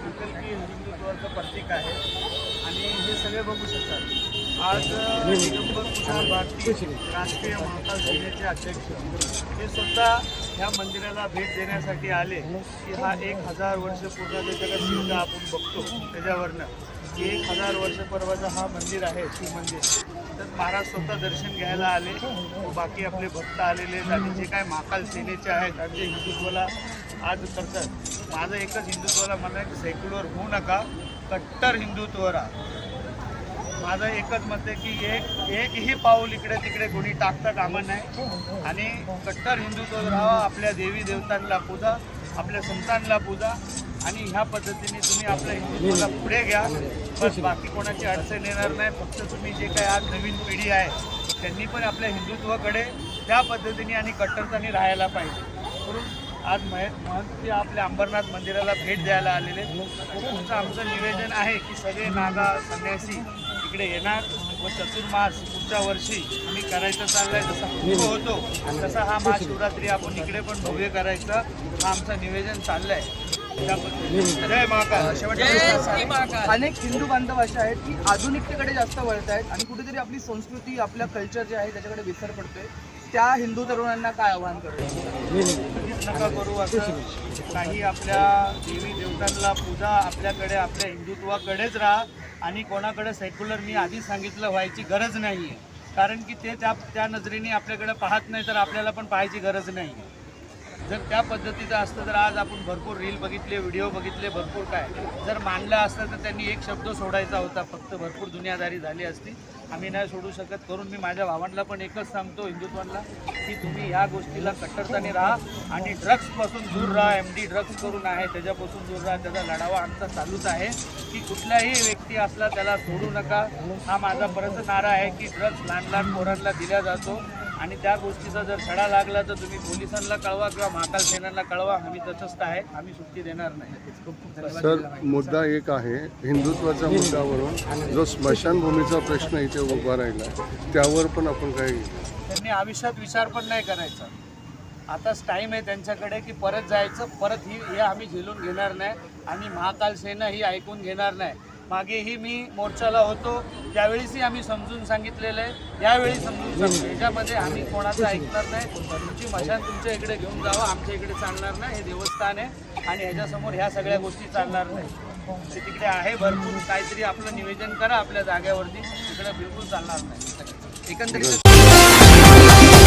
की हिंदुत्वाचं प्रतीक आहे. आणि हे सगळे बघू शकतात. आज भारतीय राष्ट्रीय महाकाल सेनेचे अध्यक्ष हे सुद्धा ह्या मंदिराला भेट देण्यासाठी आले की हा एक हजार वर्ष पूर्णाचा त्याला शिवता आपण बघतो त्याच्यावरनं की एक हजार वर्ष पर्वाचा हा मंदिर आहे शिवमंदिर तर महाराज स्वतः दर्शन घ्यायला आले. बाकी आपले भक्त आलेले आणि जे काय महाकाल सेनेचे आहेत आणि जे हिंदुत्वाला आज करतात माझं एकच हिंदुत्वाला म्हणणं आहे की सेक्युलर होऊ नका कट्टर हिंदुत्व राहा माझं एकच मत आहे की एक एकही पाऊल इकडे तिकडे कोणी टाकता कामा नाही. आणि कट्टर हिंदुत्व राहा आपल्या देवी देवतांना पूजा आपल्या संतांना पूजा. आणि ह्या पद्धतीने तुम्ही आपल्या हिंदुत्वाला पुढे घ्या. बस बाकी कोणाची अडचण येणार नाही. फक्त तुम्ही जे काही आज नवीन पिढी आहे त्यांनी पण आपल्या हिंदुत्वाकडे त्या पद्धतीने आणि कट्टरताने राहायला पाहिजे. म्हणून आज मह महंत आपल्या अंबरनाथ मंदिराला भेट द्यायला आलेले. तुमचं आमचं निवेदन आहे की सगळे नागा संन्यासी इकडे येणार व चतुर्मास पुढच्या वर्षी आम्ही करायचं चाललंय जसा पूर्व होतो तसा हा महाशिवरात्री आपण इकडे पण भव्य करायचं हा आमचं निवेदन चाललंय त्या पद्धतीने. जय महाकाल अनेक हिंदू बांधव असे आहेत की आधुनिकतेकडे जास्त वळत आहेत आणि कुठेतरी आपली संस्कृती आपल्या कल्चर जे आहे त्याच्याकडे विसर पडतोय त्या हिंदू तरुणांना काय आव्हान करू कधीच नका करू असं काही आपल्या देवी देवतांना पूजा आपल्याकडे आपल्या हिंदुत्वाकडेच राहा आणि कोणाकडे सेक्युलर मी आधीच सांगितलं व्हायची गरज नाही आहे कारण की ते त्या त्या नजरेने आपल्याकडे पाहत नाही तर आपल्याला पण पाहायची गरज नाही जर त्या पद्धतीचं असतं तर आज आपण भरपूर रील बघितले व्हिडिओ बघितले भरपूर काय. जर मानलं असतं तर त्यांनी एक शब्द सोडायचा होता. फक्त भरपूर दुनियादारी झाली असती. आम्ही नाही सोडू शकत. करून मी माझ्या भावांना पण एकच सांगतो हिंदुत्वांना की तुम्ही ह्या गोष्टीला कट्टरताने राहा आणि ड्रग्सपासून दूर राहा. एम डी ड्रग्स करून आहे त्याच्यापासून दूर राहा. त्याचा लढावा आमचा चालूच आहे की कुठलाही व्यक्ती असला त्याला सोडू नका. हा माझा परत नारा आहे की ड्रग्स लहान लहान पोरांना दिला जातो. आणि त्या गोष्टीचा जर छडा लागला तर तुम्ही पोलिसांना कळवा किंवा महाकाल सेनांना कळवा. आम्ही तटस्थ आहे आम्ही सुट्टी देणार नाही. सर मुद्दा एक आहे. हिंदुत्वाच्या मुद्द्यावरून जो स्मशानभूमीचा प्रश्न इथे उभा राहिला त्यावर पण आपण काही त्यांनी आयुष्यात विचार पण नाही करायचा. आताच टाईम आहे त्यांच्याकडे की परत जायचं. परत ही हे आम्ही झेलून घेणार नाही. आणि महाकाल सेना ही ऐकून घेणार नाही. मागेही मी मोर्चाला होतो. त्यावेळीसही आम्ही समजून सांगितलेलं आहे. यावेळी समजून सांगतो. याच्यामध्ये आम्ही कोणाचं ऐकणार नाही. तुमची मशान तुमच्या इकडे घेऊन जावं. आमच्या इकडे चालणार नाही. हे देवस्थान आहे. आणि ह्याच्यासमोर ह्या सगळ्या गोष्टी चालणार नाही. ते तिकडे आहे भरपूर. काहीतरी आपलं निवेदन करा आपल्या जाग्यावरती तिकडे बिलकुल चालणार नाही. एकंदरीत